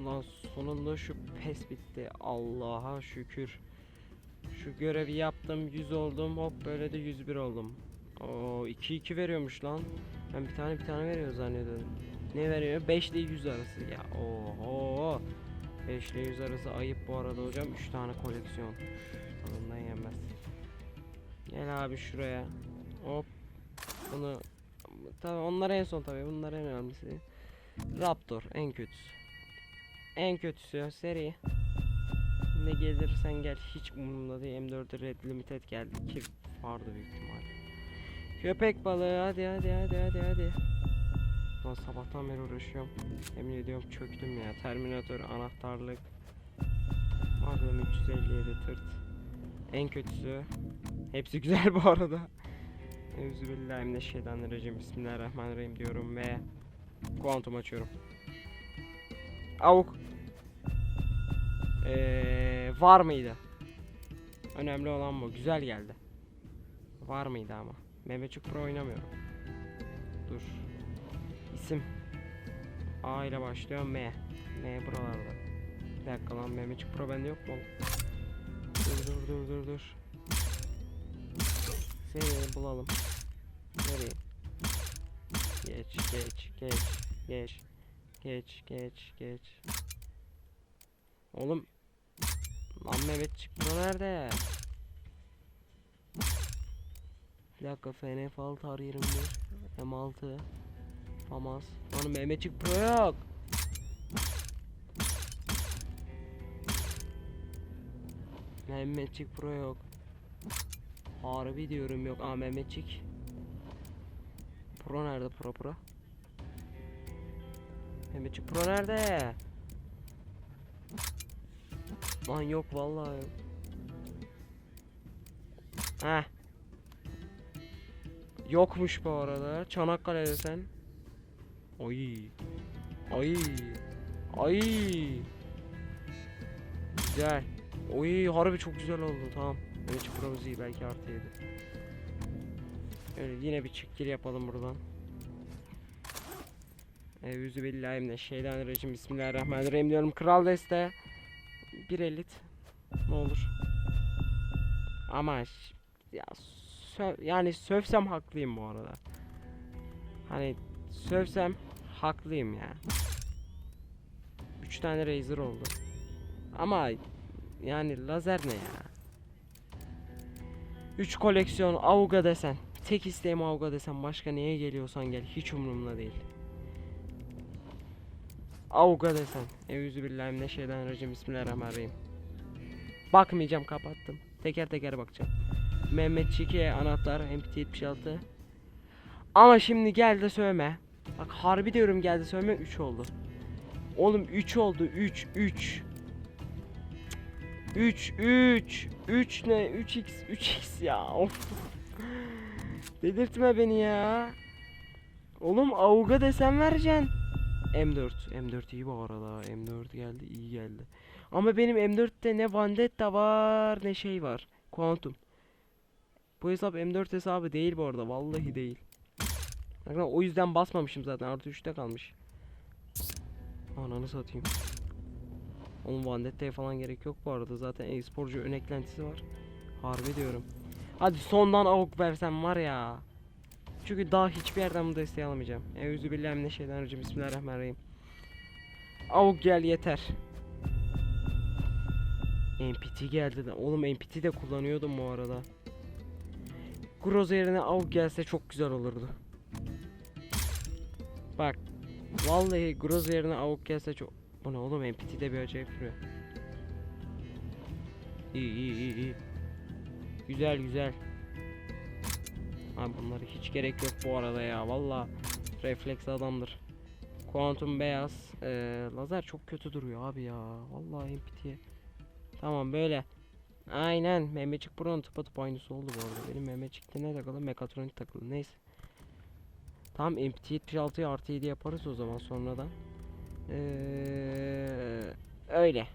Ulan sonunda şu pes bitti. Allah'a şükür. Şu görevi yaptım 100 oldum hop böyle de 101 oldum. Oo 2 2 veriyormuş lan. Ben bir tane bir tane veriyor zannediyordum. Ne veriyor? 5 ile 100 arası ya. Oho. 5 ile 100 arası ayıp bu arada hocam. 3 tane koleksiyon. Tadından yenmez. Gel abi şuraya. Hop. Bunu tabii onlar en son tabii. Bunlar en önemlisi. Raptor en kötüsü. En kötüsü seri. Ne gelirsen gel hiç umurumda değil. M4 Red Limited geldi ki vardı büyük ihtimal. Köpek balığı hadi hadi hadi hadi hadi. Lan sabahtan beri uğraşıyorum. Emin ediyorum çöktüm ya. Terminator anahtarlık. Magnum 357 tırt. En kötüsü. Hepsi güzel bu arada. Euzubillahimineşşeytanirracim. Bismillahirrahmanirrahim diyorum ve Kuantum açıyorum. Avuk. Ee, var mıydı? Önemli olan bu. Güzel geldi. Var mıydı ama? Mehmetçik Pro oynamıyorum. Dur. İsim. A ile başlıyor M. M buralarda. Bir dakika lan Mehmetçik Pro bende yok mu? Dur dur dur dur dur. Seni bulalım. Nereye? Geç geç geç geç geç geç geç. Oğlum. Lan Mehmetçik Pro nerede? Bir dakika FNF 6 ar 21 M6 Famas. Lan Mehmetçik Pro yok. Mehmetçik Pro yok. Harbi diyorum yok. Aa Mehmetçik Pro nerede Pro Pro Mehmetçik Pro nerede Lan yok vallahi yok Heh Yokmuş bu arada. Çanakkale'de sen. Ay. Ay. Ay. Güzel. Oy harbi çok güzel oldu tamam. Evet çukurumuz iyi belki artı yedi. Öyle yine bir çık yapalım buradan. Eûzü billahi mineşşeytanirracim. Bismillahirrahmanirrahim diyorum. Kral deste. Bir elit. Ne olur. Ama ya sö- yani sövsem haklıyım bu arada. Hani sövsem haklıyım ya. Üç tane Razer oldu. Ama yani lazer ne ya? 3 koleksiyon Auga desen. Tek isteğim Auga desen. Başka neye geliyorsan gel. Hiç umurumda değil. Auga desen. Euzubillahimineşşeytanirracim. Bismillahirrahmanirrahim. Bakmayacağım kapattım. Teker teker bakacağım. Mehmet Çiki'ye anahtar MPT-76. Ama şimdi gel de söyleme. Bak harbi diyorum geldi söyleme 3 oldu. Oğlum 3 oldu 3 3. 3 3 3 ne 3x 3x ya of. Dedirtme beni ya. Oğlum Auga desen vereceksin. M4 M4 iyi bu arada M4 geldi iyi geldi. Ama benim M4'te ne Vendetta var ne şey var. Quantum. Bu hesap M4 hesabı değil bu arada vallahi değil. Bakın o yüzden basmamışım zaten artı 3'te kalmış. Ananı satayım. Onun Vendetta'ya falan gerek yok bu arada zaten e-sporcu ön eklentisi var. Harbi diyorum. Hadi sondan avuk versem var ya. Çünkü daha hiçbir yerden bu desteği alamayacağım. Euzubillahimineşşeytanirracim. Bismillahirrahmanirrahim. Avuk gel yeter. MPT geldi de. Oğlum MPT de kullanıyordum bu arada. Groza yerine avuk gelse çok güzel olurdu. Bak. Vallahi Groza yerine avuk gelse çok... Bu ne oğlum MPT de bir acayip duruyor. İyi iyi iyi iyi. Güzel güzel. Abi bunlara hiç gerek yok bu arada ya. Valla refleks adamdır. Kuantum beyaz. Ee, lazer çok kötü duruyor abi ya. Vallahi MPT'ye. Tamam böyle. Aynen Mehmetçik Pro'nun tıpatıp aynısı oldu bu arada. Benim Mehmetçik'te ne takılı? Mekatronik takılı. Neyse. Tamam MPT 76'yı artı 7 yaparız o zaman sonradan. Ee, öyle.